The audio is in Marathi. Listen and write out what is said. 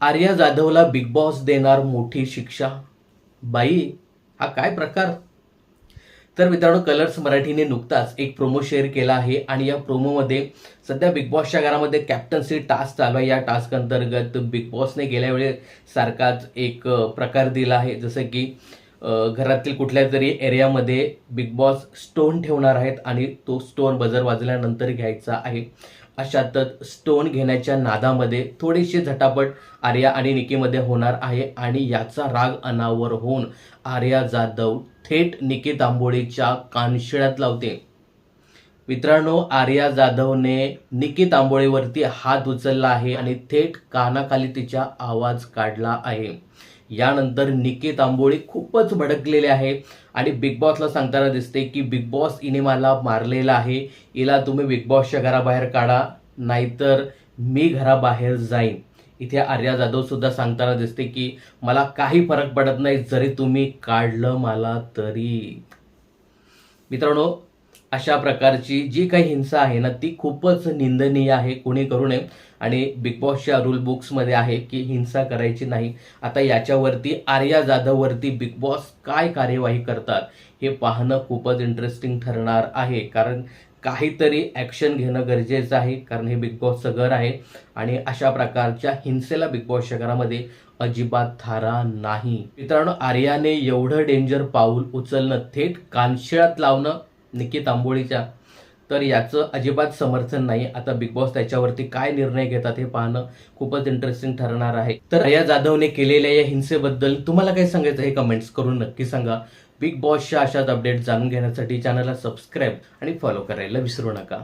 आर्या जाधवला बिग बॉस देणार मोठी शिक्षा. बाई हा काय प्रकार? तर मित्रांनो कलर्स मराठीने नुकताच एक प्रोमो शेअर केला आहे आणि या प्रोमोमध्ये सध्या बिग बॉसच्या घरामध्ये कॅप्टन्सी टास्क चालू आहे. या टास्क अंतर्गत बिग बॉसने गेल्या वेळेस सारखाच एक प्रकार दिला आहे. जसं की घरातील कुठल्या तरी एरियामध्ये बिग बॉस स्टोन ठेवणार आहेत आणि तो स्टोन बजर वाजल्यानंतर घ्यायचा आहे. अशातच स्टोन घेण्याच्या नादामध्ये थोडीशी झटापट आर्या आणि निकीमध्ये होणार आहे आणि याचा राग अनावर होऊन आर्या जाधव थेट निकी तांबोळीच्या कानशिळ्यात लावते. मित्रांनो आर्या जाधवने निकी तांबोळीवरती हात उचलला आहे आणि थेट कानाखाली तिचा आवाज काढला आहे. यानंतर निकेत तांबोळी खूपच भडकलेले आहे आणि बिग बॉसला सांगताना दिसते की बिग बॉस इने मला मारलेला आहे. हिला तुम्ही बिग बॉसच्या घराबाहेर काढा नाहीतर मी घराबाहेर जाईन. इथे आर्या जाधव सुद्धा सांगताना दिसते की मला काही फरक पडत नाही जरी तुम्ही काढलं मला तरी. मित्रांनो अशा प्रकारची जी काही हिंसा आहे ना ती खूपच निंदनीय आहे कोणी करू नये. आणि बिग बॉसच्या रूल बुक्समध्ये आहे की हिंसा करायची नाही. आता याच्यावरती आर्या जाधववरती बिग बॉस काय कार्यवाही करतात हे पाहणं खूपच इंटरेस्टिंग ठरणार आहे. कारण काहीतरी ॲक्शन घेणं गरजेचं आहे कारण हे बिग बॉसचं घर आहे. आणि अशा प्रकारच्या हिंसेला बिग बॉसच्या घरामध्ये अजिबात थारा नाही. मित्रांनो आर्याने एवढं डेंजर पाऊल उचलणं थेट कानशिळात लावणं निकी तांबोळीच्या तर याचं अजिबात समर्थन नाही. आता बिग बॉस त्याच्यावरती काय निर्णय घेतात हे पाहणं खूपच इंटरेस्टिंग ठरणार आहे. तर या जाधवने केलेल्या या हिंसेबद्दल तुम्हाला काय सांगायचं हे कमेंट्स करून नक्की सांगा. बिग बॉसच्या अशाच अपडेट जाणून घेण्यासाठी चॅनलला सबस्क्राईब आणि फॉलो करायला विसरू नका.